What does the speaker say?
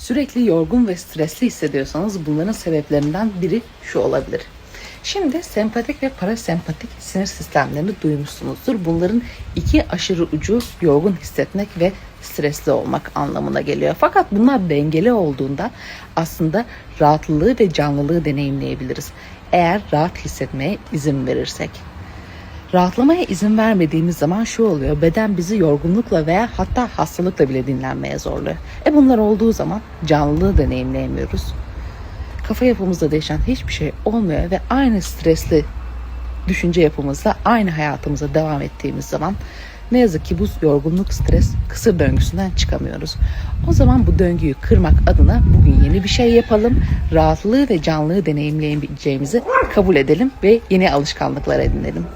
Sürekli yorgun ve stresli hissediyorsanız bunların sebeplerinden biri şu olabilir. Şimdi sempatik ve parasempatik sinir sistemlerini duymuşsunuzdur. Bunların iki aşırı ucu yorgun hissetmek ve stresli olmak anlamına geliyor. Fakat bunlar dengeli olduğunda aslında rahatlığı ve canlılığı deneyimleyebiliriz. Eğer rahat hissetmeye izin verirsek. Rahatlamaya izin vermediğimiz zaman şu oluyor. Beden bizi yorgunlukla veya hatta hastalıkla bile dinlenmeye zorluyor. E bunlar olduğu zaman canlılığı deneyimleyemiyoruz. Kafa yapımızda değişen hiçbir şey olmuyor ve aynı stresli düşünce yapımızda aynı hayatımıza devam ettiğimiz zaman ne yazık ki bu yorgunluk stres kısır döngüsünden çıkamıyoruz. O zaman bu döngüyü kırmak adına bugün yeni bir şey yapalım. Rahatlığı ve canlılığı deneyimleyebileceğimizi kabul edelim ve yeni alışkanlıklar edinelim.